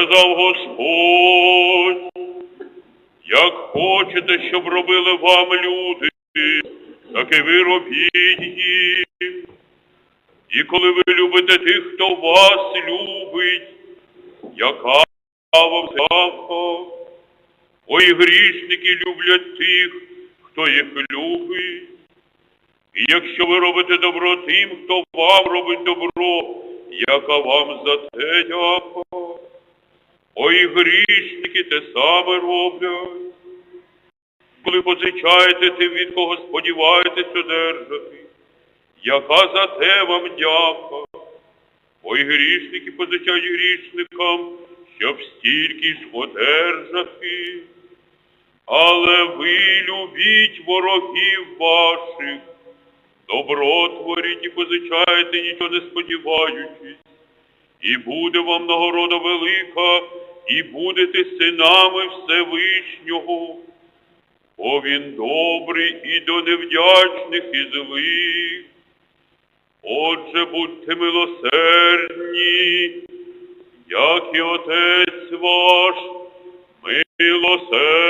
сказав Господь, як хочете, щоб робили вам люди, так і ви робіть їм. І коли ви любите тих, хто вас любить, яка вам заха? Ой, грішники люблять тих, хто їх любить. І якщо ви робите добро тим, хто вам робить добро, яка вам за те дяка? Грішники те саме роблять. Коли позичаєте тим, від кого сподіваєтесь одержати, яка за те вам дяка? Ой, грішники позичають грішникам, щоб стільки ж одержати. Але ви любіть ворогів ваших, добро творіть і позичаєте, нічого не сподіваючись, і буде вам нагорода велика, і будете синами Всевишнього. Бо він добрий і до невдячних і злих. Отже, будьте милосердні, як і Отець ваш милосердний.